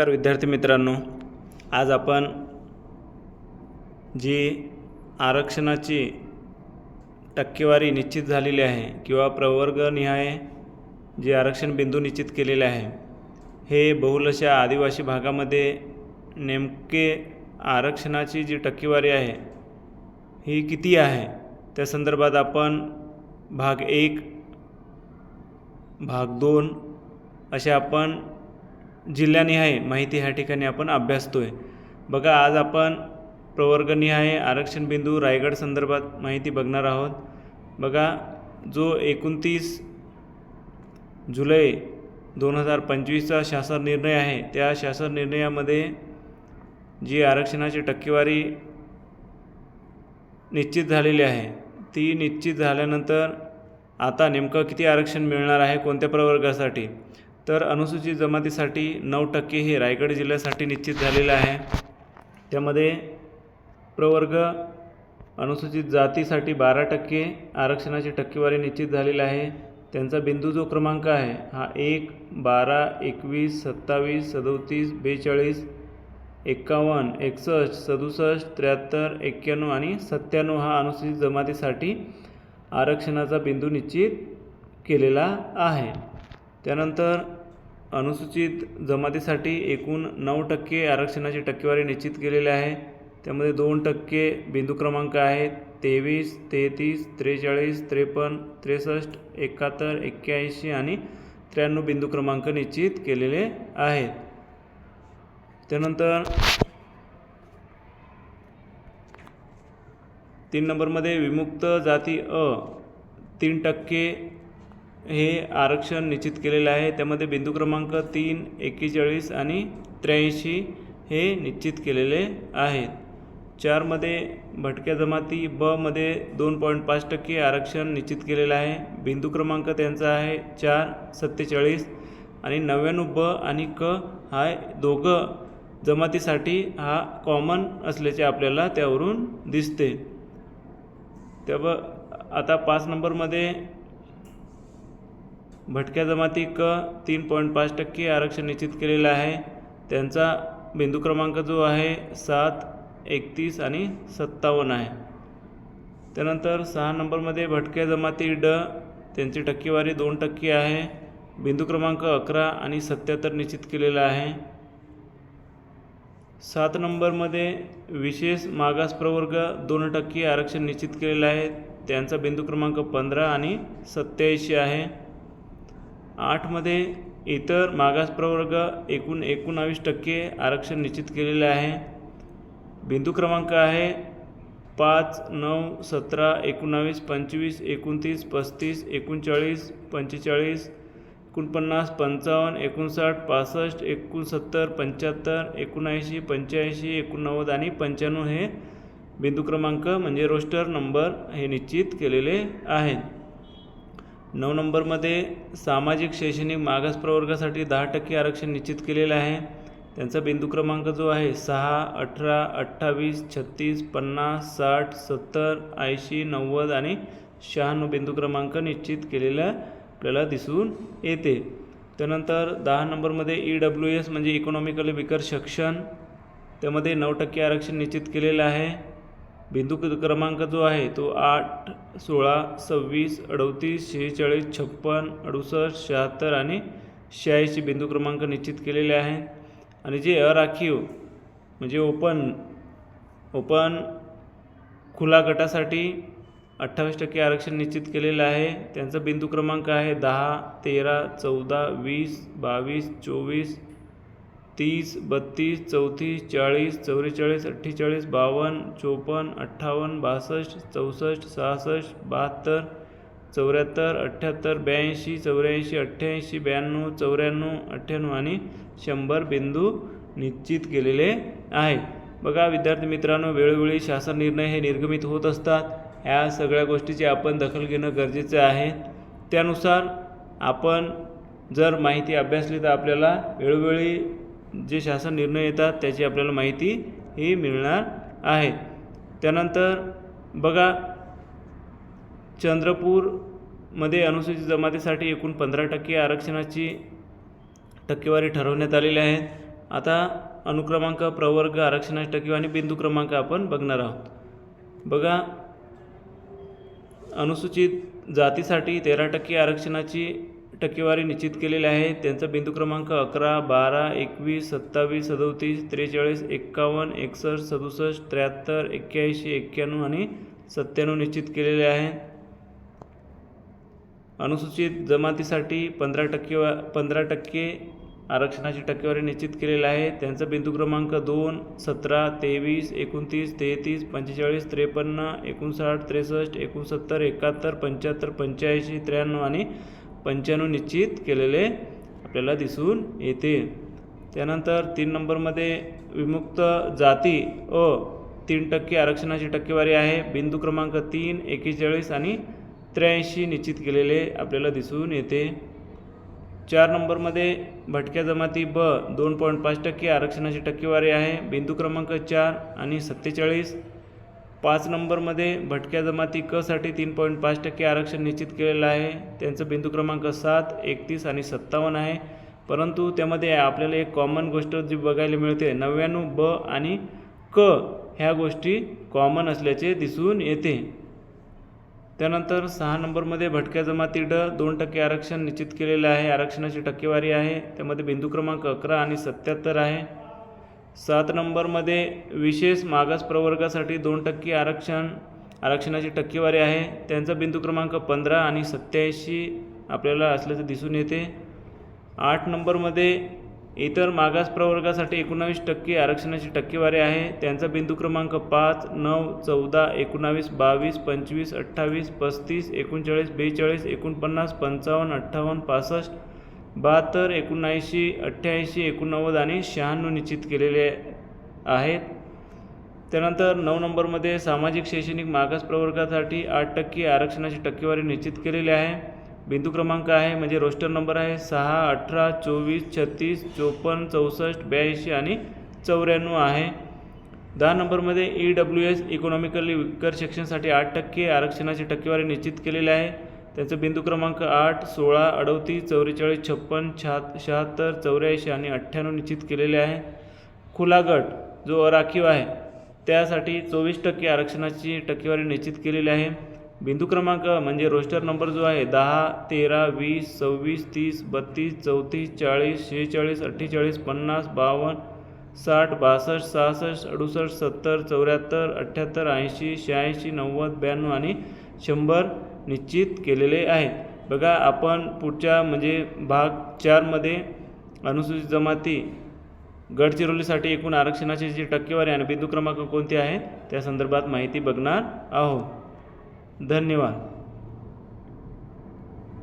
नमस्कार विद्यार्थी मित्रांनो. आज आपण जी आरक्षणाची टक्केवारी निश्चित झालेली आहे किंवा प्रवर्गनिहाय जे आरक्षण बिंदू निश्चित केलेले आहे हे बहुलशा आदिवासी भागामध्ये नेमके आरक्षणाची जी टक्केवारी आहे ही किती आहे? त्या संदर्भात आपण भाग एक भाग दोन असे आपण जिल्ह्यानिहाय माहिती ह्या ठिकाणी आपण अभ्यासतोय. बघा आज आपण प्रवर्गनिहाय आरक्षण बिंदू रायगड संदर्भात माहिती बघणार आहोत. बघा जो एकोणतीस जुलै दोन हजार पंचवीसचा शासन निर्णय आहे त्या शासन निर्णयामध्ये जी आरक्षणाची टक्केवारी निश्चित झालेली आहे ती निश्चित झाल्यानंतर आता नेमकं किती आरक्षण मिळणार आहे कोणत्या प्रवर्गासाठी? तर अनुसूचित जमातीसाठी नऊ टक्के हे रायगड जिल्ह्यासाठी निश्चित झालेलं आहे. त्यामध्ये प्रवर्ग अनुसूचित जातीसाठी बारा टक्के आरक्षणाची टक्केवारी निश्चित झालेली आहे. त्यांचा बिंदू जो क्रमांक आहे हा एक बारा एकवीस सत्तावीस सदोतीस बेचाळीस एक्कावन्न एकसष्ट सदुसष्ट त्र्याहत्तर एक्क्याण्णव आणि सत्त्याण्णव हा अनुसूचित जमातीसाठी आरक्षणाचा बिंदू निश्चित केलेला आहे. त्यानंतर अनुसूचित जमातीसाठी एकूण नऊ टक्के आरक्षणाची टक्केवारी निश्चित केलेली आहे. त्यामध्ये दोन टक्के बिंदू क्रमांक आहेत. तेवीस तेहतीस त्रेचाळीस त्रेपन्न त्रेसष्ट एकाहत्तर एक्क्याऐंशी आणि त्र्याण्णव बिंदू क्रमांक निश्चित केलेले आहेत. त्यानंतर तीन नंबरमध्ये विमुक्त जाती अ तीन टक्के हे आरक्षण निश्चित केलेलं आहे. त्यामध्ये बिंदू क्रमांक तीन एक्केचाळीस आणि त्र्याऐंशी हे निश्चित केलेले आहेत. चारमध्ये भटक्या जमाती बमध्ये दोन पॉईंट पाच टक्के आरक्षण निश्चित केलेलं आहे. बिंदू क्रमांक त्यांचा आहे चार सत्तेचाळीस आणि नव्याण्णव ब आणि क हा दोघं जमातीसाठी हा कॉमन असल्याचे आपल्याला त्यावरून दिसते. त्या आता पाच नंबरमध्ये भटक्या जमाती क तीन पॉईंट पाच टक्के आरक्षण निश्चित केलेलं आहे. त्यांचा बिंदू क्रमांक जो आहे सात एकतीस आणि सत्तावन्न आहे. त्यानंतर सहा नंबरमध्ये भटक्या जमाती ड त्यांची टक्केवारी दोन टक्के आहे. बिंदू क्रमांक अकरा आणि सत्याहत्तर निश्चित केलेला आहे. सात नंबरमध्ये विशेष मागास प्रवर्ग दोन टक्के आरक्षण निश्चित केलेलं आहे. त्यांचा बिंदू क्रमांक पंधरा आणि सत्याऐंशी आहे. आठमध्ये इतर मागास प्रवर्ग एकूण एकोणावीस टक्के आरक्षण निश्चित केलेले आहे. बिंदू क्रमांक आहे पाच नऊ सतरा एकोणावीस पंचवीस एकोणतीस पस्तीस एकोणचाळीस पंचेचाळीस एकोणपन्नास पंचावन्न एकोणसाठ पासष्ट एकोणसत्तर पंच्याहत्तर एकोणऐंशी पंच्याऐंशी एकोणनव्वद आणि पंच्याण्णव हे बिंदू क्रमांक म्हणजे रोस्टर नंबर हे निश्चित केलेले आहेत. नऊ नंबरमध्ये सामाजिक शैक्षणिक मागास प्रवर्गासाठी दहा टक्के आरक्षण निश्चित केलेलं आहे. त्यांचा बिंदू क्रमांक जो आहे सहा अठरा अठ्ठावीस छत्तीस पन्नास साठ सत्तर ऐंशी नव्वद आणि शहाण्णव बिंदू क्रमांक निश्चित केलेला आपल्याला दिसून येते. त्यानंतर दहा नंबरमध्ये ई डब्ल्यू एस म्हणजे इकॉनॉमिकली विकर सेक्शन त्यामध्ये नऊ टक्के आरक्षण निश्चित केलेलं आहे. बिंदू क्रमांक जो आहे तो आठ सोळा सव्वीस अडतीस शेहेचाळीस छप्पन अडुसष्ट शहात्तर आणि शहाऐंशी बिंदू क्रमांक निश्चित केलेले आहेत आणि जे अराखीव म्हणजे ओपन ओपन खुला गटासाठी अठ्ठावीस टक्के आरक्षण निश्चित केलेलं आहे. त्यांचा बिंदू क्रमांक आहे दहा तेरा चौदा वीस बावीस चोवीस तीस बत्तीस चौतीस चाळीस चौवेचाळीस अठ्ठेचाळीस बावन्न चोपन्न अठ्ठावन्न बासष्ट चौसष्ट सहासष्ट बहात्तर चौऱ्याहत्तर अठ्ठ्याहत्तर ब्याऐंशी चौऱ्याऐंशी अठ्ठ्याऐंशी ब्याण्णव चौऱ्याण्णव अठ्ठ्याण्णव आणि शंभर बिंदू निश्चित केलेले आहे. बघा विद्यार्थी मित्रांनो वेळोवेळी शासन निर्णय हे निर्गमित होत असतात. ह्या सगळ्या गोष्टीची आपण दखल घेणं गरजेचं आहे. त्यानुसार आपण जर माहिती अभ्यासली तर आपल्याला वेळोवेळी जे शासन निर्णय येतात त्याची आपल्याला माहिती ही मिळणार आहे. त्यानंतर बघा चंद्रपूरमध्ये अनुसूचित जमातीसाठी एकूण पंधरा टक्के आरक्षणाची टक्केवारी ठरवण्यात आलेली आहे. आता अनुक्रमांक प्रवर्ग आरक्षणाची टक्केवारी आणि बिंदू क्रमांक आपण बघणार आहोत. बघा अनुसूचित जातीसाठी तेरा टक्के आरक्षणाची टक्केवारी निश्चित केलेली आहे. त्यांचा बिंदू क्रमांक अकरा बारा एकवीस सत्तावीस सदोतीस त्रेचाळीस एक्कावन्न एकसष्ट सदुसष्ट त्र्याहत्तर एक्क्याऐंशी एक्क्याण्णव आणि सत्त्याण्णव निश्चित केलेले आहे. अनुसूचित जमातीसाठी पंधरा टक्के पंधरा टक्के आरक्षणाची टक्केवारी निश्चित केलेली आहे. त्यांचा बिंदू क्रमांक दोन सतरा तेवीस एकोणतीस तेहतीस पंचेचाळीस त्रेपन्न एकोणसाठ त्रेसष्ट एकोणसत्तर एकाहत्तर पंच्याहत्तर पंच्याऐंशी त्र्याण्णव आणि पंच्याण्णव निश्चित केलेले आपल्याला दिसून येते. त्यानंतर तीन नंबरमध्ये विमुक्त जाती अ तीन टक्के आरक्षणाची टक्केवारी आहे. बिंदू क्रमांक तीन एकेचाळीस आणि त्र्याऐंशी निश्चित केलेले आपल्याला दिसून येते. चार नंबरमध्ये भटक्या जमाती ब दोन पॉईंट पाच टक्के आरक्षणाची टक्केवारी आहे. बिंदू क्रमांक चार आणि सत्तेचाळीस पाच नंबरमध्ये भटक्या जमाती क साठी तीन पॉईंट पाच टक्के आरक्षण निश्चित केलेलं आहे. त्यांचं बिंदू क्रमांक सात एकतीस आणि सत्तावन्न आहे. परंतु त्यामध्ये आपल्याला एक कॉमन गोष्ट जी बघायला मिळते नव्याण्णव ब आणि क ह्या गोष्टी कॉमन असल्याचे दिसून येते. त्यानंतर सहा नंबरमध्ये भटक्या जमाती ड दोन टक्के आरक्षण निश्चित केलेलं आहे. आरक्षणाची टक्केवारी आहे. त्यामध्ये बिंदू क्रमांक अकरा आणि सत्याहत्तर आहे. सात नंबरमध्ये विशेष मागास प्रवर्गासाठी दोन टक्के आरक्षण आरक्षणाची टक्केवारी आहे. त्यांचा बिंदू क्रमांक पंधरा आणि सत्याऐंशी आपल्याला असल्याचं दिसून येते. आठ नंबरमध्ये इतर मागास प्रवर्गासाठी एकोणावीस टक्के आरक्षणाची टक्केवारी आहे. त्यांचा बिंदू क्रमांक पाच नऊ चौदा एकोणावीस बावीस पंचवीस अठ्ठावीस पस्तीस एकोणचाळीस बेचाळीस एकोणपन्नास पंचावन्न अठ्ठावन्न पासष्ट बहात्तर एकोणऐंशी अठ्ठ्याऐंशी एकोणनव्वद आणि शहाण्णव निश्चित केलेले आहेत. त्यानंतर नऊ नंबरमध्ये सामाजिक शैक्षणिक मागास प्रवर्गासाठी आठ टक्के आरक्षणाची टक्केवारी निश्चित केलेली आहे. बिंदू क्रमांक आहे म्हणजे रोस्टर नंबर आहे सहा अठरा चोवीस छत्तीस चोपन्न चौसष्ट ब्याऐंशी आणि चौऱ्याण्णव आहे. दहा नंबरमध्ये E W S economically weaker सेक्शनसाठी आठ टक्के आरक्षणाची टक्केवारी निश्चित केलेली आहे. त्याचं बिंदू क्रमांक आठ सोळा अडतीस चौवेचाळीस छप्पन शहा शहात्तर चौऱ्याऐंशी आणि अठ्ठ्याण्णव निश्चित केलेले आहे. खुला गट जो अराखीव आहे त्यासाठी चोवीस टक्के आरक्षणाची टक्केवारी निश्चित केलेली आहे. बिंदू क्रमांक म्हणजे रोस्टर नंबर जो आहे दहा तेरा वीस सव्वीस तीस बत्तीस चौतीस चाळीस शेहेचाळीस अठ्ठेचाळीस पन्नास बावन्न साठ बासष्ट सहासष्ट अडुसष्ट सत्तर चौऱ्याहत्तर अठ्ठ्याहत्तर ऐंशी शहाऐंशी नव्वद ब्याण्णव आणि शंभर निश्चित केलेले आहेत. बघा आपण पुढच्या म्हणजे भाग चारमध्ये अनुसूचित जमाती गडचिरोलीसाठी एकूण आरक्षणाची जी टक्केवारी आणि बिंदू क्रमांक कोणते आहेत त्या संदर्भात माहिती बघणार आहोत. धन्यवाद.